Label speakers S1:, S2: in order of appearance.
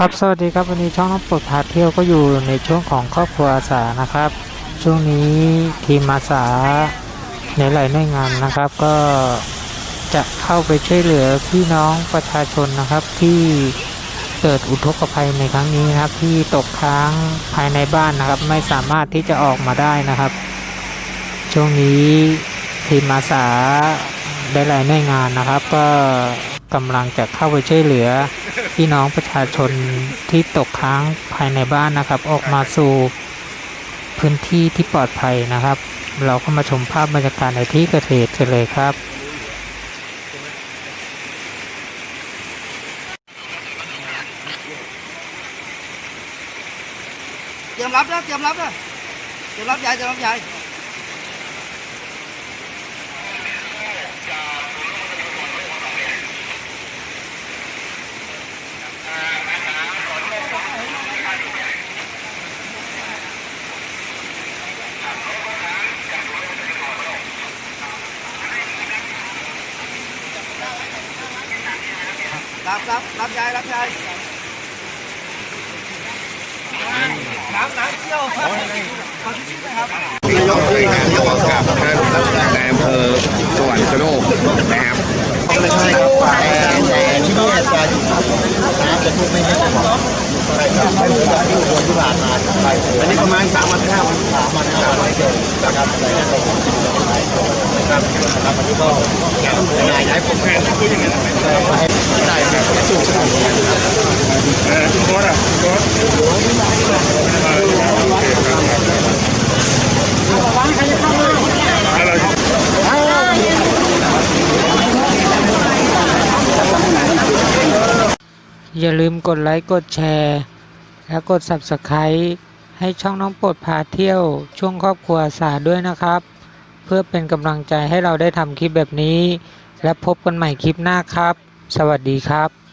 S1: ครับสวัสดีครับวันนี้ช่องน้องปลดพาเที่ยวก็อยู่ในช่วงของครอบครัวอาสานะครับ ช่วงนี้ทีมอาสาในหลายหน่วยงานนะครับ ก็จะเข้าไปช่วยเหลือพี่น้องประชาชนนะครับที่เกิดอุทกภัยในครั้งนี้นะครับ ที่ตกค้างภายในบ้านนะครับ ไม่สามารถที่จะออกมาได้นะครับ ช่วงนี้ทีมอาสาได้หลายหน่วยงานนะครับ ก็ กำลังจะเข้าไปช่วยเหลือ พี่น้องประชาชนที่ตกค้างภายในบ้านนะครับ ออกมาสู่พื้นที่ที่ปลอดภัยนะครับ เราก็มาชมภาพบรรยากาศในที่เกิดเหตุกันเลยครับ
S2: เตรียมรับนะเตรียมรับนะเตรียมรับยายเตรียมรับยาย รับรับรับยายรับยายน้ำน้ำเชี่ยวครับขอที่ชิ้นนะครับ
S3: นายกรายงานตัวกับท่านนายอำเภอสวรรคโลกนะครับ
S2: ไม่ใช่ครับแต่แต่ที่นี่จะน้ำจะท่วมไม่ไม่พอใช่ครับไม่เหมือนกับที่อุบลที่ผ่านมาใช่อันนี้ประมาณสามวันห้าวันสามวันห้าวันเกิดนะครับแต่นั่นเรานะครับนะครับอันนี้ก็นายย้ายผมแทนพูดอย่างนั้นให้ได้ครับจุดสมุนนะครับเออจุดโคตรอะจุดโคตร
S1: อย่าลืมกดไลค์ กดแชร์ และกด Subscribe ให้ช่องน้องโปรดพาเที่ยวช่วงครอบครัวอาสาด้วยนะครับ เพื่อเป็นกำลังใจให้เราได้ทำคลิปแบบนี้ และพบกันใหม่คลิปหน้าครับ สวัสดีครับ